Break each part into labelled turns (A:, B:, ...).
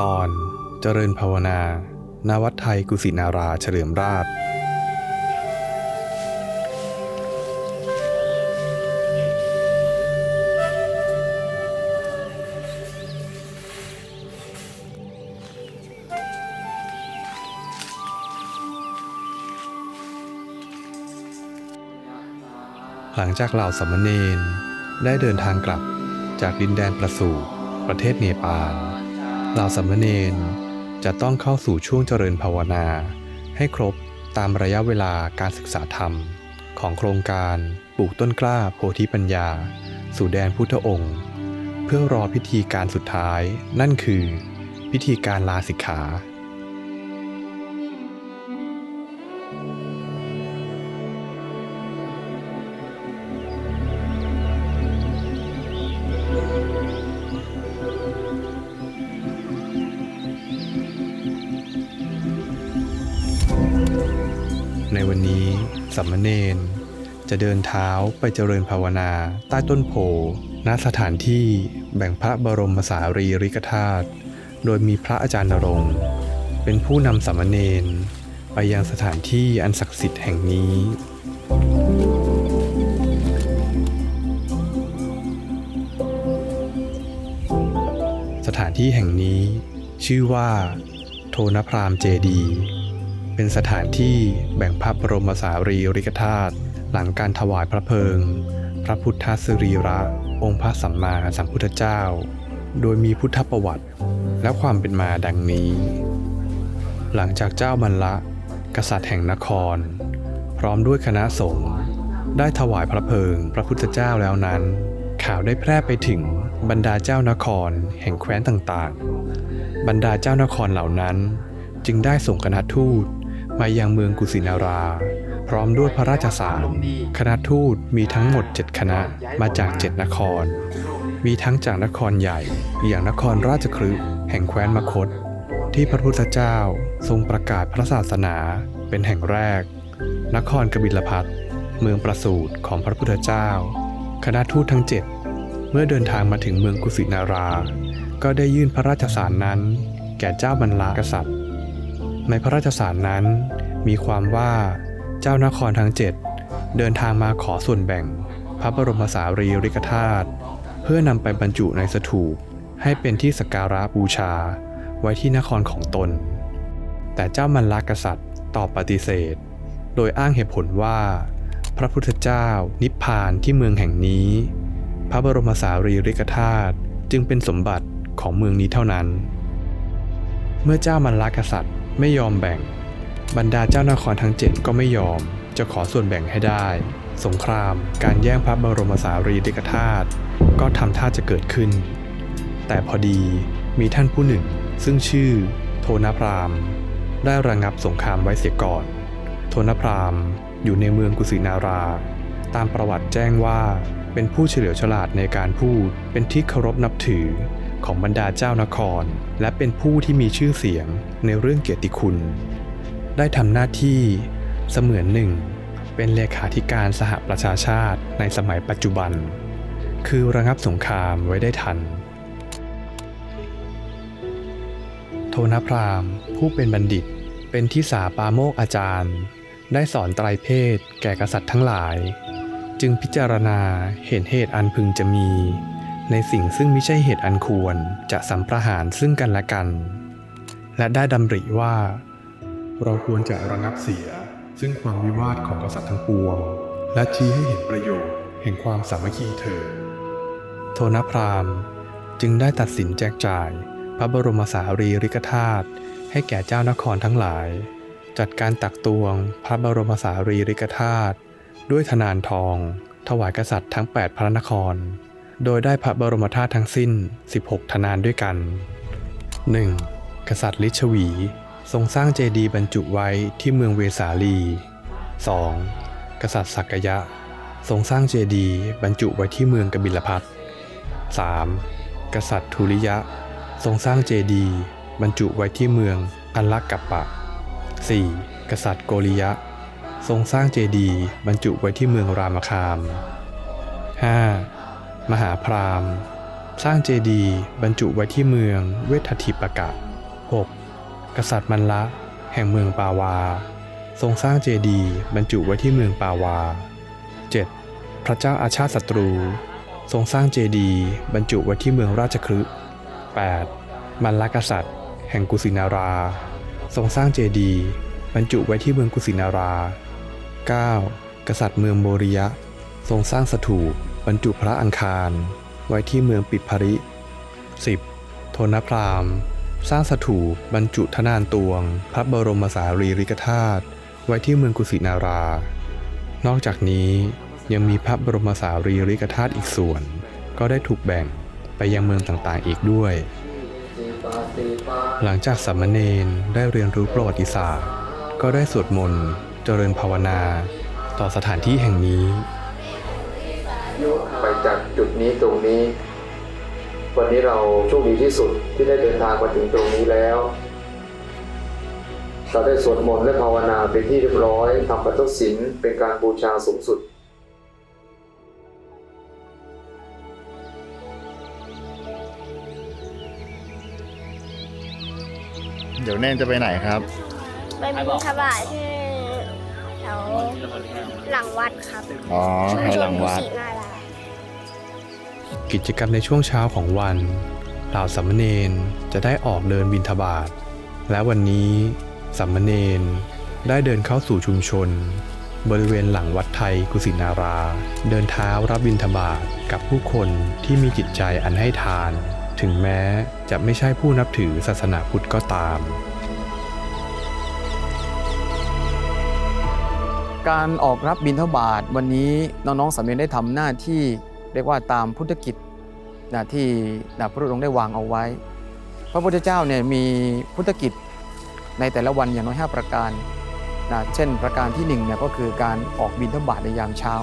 A: ตอน เจริญภาวนานาวัดไทยกุสินาราเฉลิมราช หลังจากเหล่าสามเณรได้เดินทางกลับจากดินแดนประสูประเทศเนปาล เหล่าสัมเณรจะต้องเข้าสู่ช่วงเจริญภาวนา ให้ครบตามระยะเวลาการศึกษาธรรม ของโครงการปลูกต้นกล้าโพธิปัญญา สู่แดนพุทธองค์ เพื่อรอพิธีการสุดท้าย นั่นคือ พิธีการลาสิกขา สัมมเนนจะเดินเท้าไปเจริญภาวนาใต้ต้นโพณสถานที่แบ่งพระบรมสารีริกธาตุโดยมีพระอาจารย์นรงค์เป็นผู้นำสัมมเนนไปยังสถานที่อันศักดิ์สิทธิ์แห่งนี้ สถานที่แห่งนี้ชื่อว่า โทนพรามเจดีย์ เป็นสถานที่แบ่งพระบรมสารีริกธาตุหลังการถวายพระเพลิง พระพุทธสรีระ องค์พระสัมมาสัมพุทธเจ้า โดยมีพุทธประวัติ และความเป็นมาดังนี้ หลังจากเจ้ามันละ กษัตริย์แห่งนคร พร้อมด้วยคณะสงฆ์ได้ถวายพระเพลิง พระพุทธเจ้าแล้วนั้น ข่าวได้แพร่ไปถึงบรรดาเจ้านคร แห่งแคว้นต่างๆ บรรดาเจ้านครเหล่านั้น จึงได้ส่งคณะทูต มายังเมืองกุสินารา พร้อมด้วยพระราชสารคณะทูตมีทั้งหมด 7 คณะมาจากเจ็ดนคร มีทั้งจากนครใหญ่ อย่างนครราชคฤห์แห่งแคว้นมคต ที่พระพุทธเจ้าทรงประกาศพระศาสนาเป็นแห่งแรก นครกบิลพัทเมืองประสูติของพระพุทธเจ้า คณะทูตทั้งเจ็ดเมื่อเดินทางมาถึงเมืองกุสินารา ก็ได้ยื่นพระราชสารนั้น แก่เจ้าบรรลากษัตริย์ ในพระราชสารนั้น มีความว่าเจ้านครทั้งเจ็ดเดินทางมาขอส่วนแบ่ง พระบรมสารีริกธาตุเพื่อนำไปบรรจุในสถูปให้เป็นที่สักการะบูชาไว้ที่นครของตน แต่เจ้ามันลากษัตริย์ตอบปฏิเสธ โดยอ้างเหตุผลว่า พระพุทธเจ้านิพพานที่เมืองแห่งนี้ พระบรมสารีริกธาตุจึงเป็นสมบัติของเมืองนี้เท่านั้น เมื่อเจ้ามันลากษัตริย์ ไม่ยอมแบ่ง บรรดาเจ้านครทั้งเจ็ดก็ไม่ยอม จะขอส่วนแบ่งให้ได้ สงคราม การแย่งพระบรมสารีริกธาตุก็ทำท่าจะเกิดขึ้น แต่พอดีมีท่านผู้หนึ่ง ซึ่งชื่อ โทนพรามได้ระงับสงครามไว้เสียก่อน โทนพรามอยู่ในเมืองกุสินารา ตามประวัติแจ้งว่าเป็นผู้เฉลียวฉลาดในการพูด เป็นที่เคารพนับถือ ของบรรดาเจ้านคร และเป็นผู้ที่มีชื่อเสียงในเรื่องเกียรติคุณ ได้ทำหน้าที่เสมือนหนึ่ง เป็นเลขาธิการสหประชาชาติในสมัยปัจจุบัน คือระงับสงครามไว้ได้ทัน โทนพรามผู้เป็นบัณฑิตเป็นที่สาปาโมกอาจารย์ ได้สอนไตรเพศแก่กษัตริย์ทั้งหลาย จึงพิจารณาเห็นเหตุอันพึงจะมี ในสิ่งซึ่งไม่ใช่เหตุอันควรจะสัมประหารซึ่งกันและกัน และได้ดำริว่า เราควรจะระงับเสีย ซึ่งความวิวาทของกษัตริย์ทั้งปวง และชี้ให้เห็นประโยชน์แห่งความสามัคคีเถิดโทนพรามจึงได้ตัดสินแจกจ่าย พระบรมสารีริกธาตุให้แก่เจ้านครทั้งหลาย จัดการตักตวงพระบรมสารีริกธาตุด้วยธนานทอง ถวายกษัตริย์ทั้ง 8 พระนคร โดยได้พระบรมธาตุทั้งสิ้น 16ธนานด้วยกัน 1. กษัตริย์ลิชวี ทรงสร้างเจดีย์บรรจุไว้ที่เมืองเวสาลี 2. กษัตริย์สักยะ ทรงสร้างเจดีย์บรรจุไว้ที่เมืองกบิลพัท 3. กษัตริย์ทุริยะ ทรงสร้างเจดีย์บรรจุไว้ที่เมืองอัลลักกัปปะ 4. กษัตริย์โกริยะ ทรงสร้างเจดีย์บรรจุไว้ที่เมืองรามคาม 5. มหาพราหมณ์ สร้างเจดีย์บรรจุไว้ที่เมืองเวททิปกะ 6. กษัตริย์มันละ แห่งเมืองปาวา ทรงสร้างเจดีย์บรรจุไว้ที่เมืองปาวา 7. พระเจ้าอาชาติศัตรู ทรงสร้างเจดีย์บรรจุไว้ที่เมืองราชคฤห์ 8. มันละกษัตริย์ แห่งกุสินารา ทรงสร้างเจดีย์บรรจุไว้ที่เมืองกุสินารา 9. กษัตริย์เมืองโมริยะ ทรงสร้างสถูป รรจุพระอังคาร ไว้ที่เมืองปิดภริ 10. โทนพรามสร้างสถูปบรรจุทนานตวง พระบรมสารีริกธาตุไว้ที่เมืองกุสินารา นอกจากนี้ยังมีพระบรมสารีริกธาตุอีกส่วน ก็ได้ถูกแบ่งไปยังเมืองต่างๆอีกด้วย หลังจากสัมมเนนได้เรียนรู้ประวัติศาสตร์ ก็ได้สวดมนต์ เจริญภาวนา ต่อสถานที่แห่งนี้
B: ไปจากจุดนี้ตรงนี้ วันนี้เราโชคดีที่สุดที่ได้เดินทางมาถึงตรงนี้แล้วเราได้สวดมนต์และภาวนาเป็นที่เรียบร้อยทำปัตตศีลเป็นการบูชาสูงสุด
C: เดี๋ยวแน่นจะไปไหนครับ
D: ไปบินทบาทที่แถวหลังวัดครับ
C: อ๋อ
D: ชุม
C: ให้
D: ช
C: ห
D: น
C: ลังวัด
D: ศรีนารา
A: กิจกรรมในช่วงเช้าของวันเหล่าสัมมเนนจะได้ออกเดินบินทบาทและวันนี้สัมมเนนได้เดินเข้าสู่ชุมชน บริเวณหลังวัดไทยกุสินารา เดินเท้ารับบินทบาทกับผู้คนที่มีจิตใจอันให้ทาน ถึงแม้จะไม่ใช่ผู้นับถือศาสนาพุทธก็ตาม
E: การออกรับบิณฑบาตวันนี้น้องๆสามเณรได้ทำหน้าที่ เรียกว่าตามพุทธกิจนะที่นะพระพุทธองค์ได้วางเอาไว้ พระพุทธเจ้าเนี่ยมีพุทธกิจในแต่ละวันอย่างน้อย 5 ประการนะเช่น ประการที่1เนี่ยก็คือการออกบิณฑบาตในยามเช้า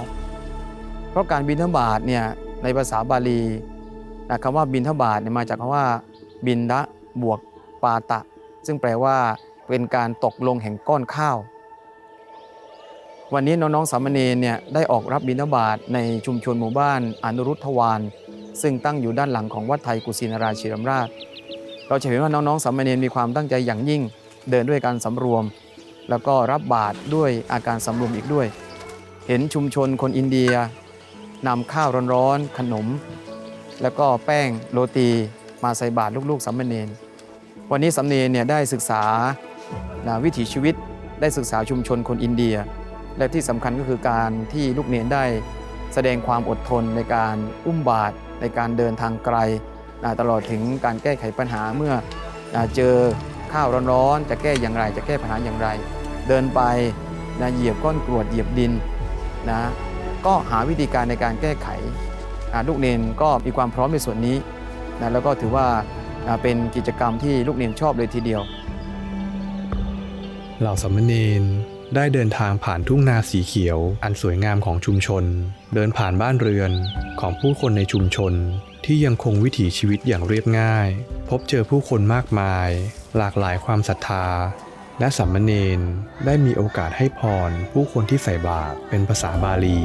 E: เพราะการบิณฑบาตเนี่ยในภาษาบาลีนะคำว่าบิณฑบาตเนี่ยมาจากคำว่าบินดะบวกปาตะ ซึ่งแปลว่าเป็นการตกลงแห่งก้อนข้าว วันนี้น้องๆสามเณรเนี่ยได้ออกรับบิณฑบาตในชุมชนหมู่บ้านอนุรุทธวานซึ่งตั้งอยู่ด้านหลังของวัดไทยกุสินาราชิรมราช เราจะเห็นว่าน้องๆสามเณรมีความตั้งใจอย่างยิ่งเดินด้วยการสำรวม แล้วก็รับบาตรด้วยอาการสำรวมอีกด้วย เห็นชุมชนคนอินเดียนำข้าวร้อนๆขนม แล้วก็แป้งโรตีมาใส่บาตรลูกๆสามเณรวันนี้สามเณรเนี่ยได้ศึกษาวิถีชีวิตได้ศึกษาชุมชนคนอินเดีย และที่สำคัญก็คือการที่ลูกเนนได้แสดงความอดทนในการอุ้มบาตรในการเดินทางไกล ตลอดถึงการแก้ไขปัญหาเมื่อเจอข้าวร้อนๆจะแก้อย่างไร จะแก้ปัญหาอย่างไร เดินไปนะเหยียบก้อนกรวดเหยียบดินนะก็หาวิธีการในการแก้ไขนะลูกเนนก็มีความพร้อมในส่วนนี้นะแล้วก็ถือว่านะเป็นกิจกรรมที่ลูกเนนชอบเลยทีเดียว
A: เหล่าสามเณร ได้เดินทางผ่านทุ่งนาสีเขียว อันสวยงามของชุมชน เดินผ่านบ้านเรือนของผู้คนในชุมชน ที่ยังคงวิถีชีวิตอย่างเรียบง่าย พบเจอผู้คนมากมาย หลากหลายความศรัทธา และสามเณรได้มีโอกาสให้พร ผู้คนที่ใส่บาตรเป็นภาษาบาลี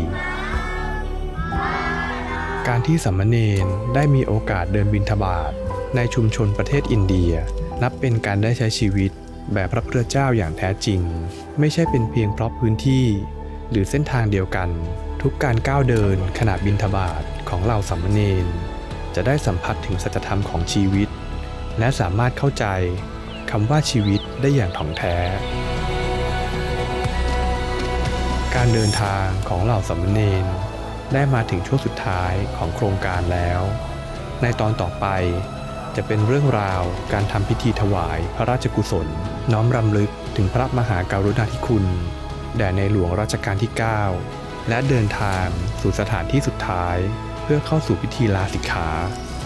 A: การที่สามเณรได้มีโอกาสเดินบิณฑบาตในชุมชนประเทศอินเดีย นับเป็นการได้ใช้ชีวิต แบบพระพุทธเจ้าอย่างแท้จริง ไม่ใช่เป็นเพียงเพราะพื้นที่ หรือเส้นทางเดียวกัน ทุกการก้าวเดินขณะบินทบาทของเหล่าสัมมเนนจะได้สัมผัสถึงสัจธรรมของชีวิต และสามารถเข้าใจคำว่าชีวิตได้อย่างถ่องแท้ การเดินทางของเหล่าสัมมเนนได้มาถึงช่วงสุดท้ายของโครงการแล้ว ในตอนต่อไป จะเป็นเรื่องราวการทำพิธีถวายพระราชกุศล น้อมรำลึกถึงพระมหากรุณาธิคุณ แด่ในหลวงรัชกาลที่ 9 และเดินทางสู่สถานที่สุดท้าย เพื่อเข้าสู่พิธีลาสิกขา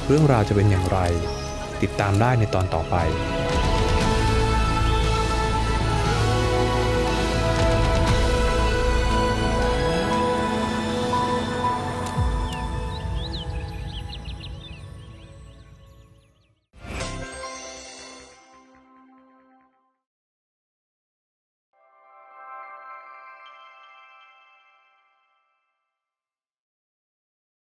A: เรื่องราวจะเป็นอย่างไร ติดตามได้ในตอนต่อไป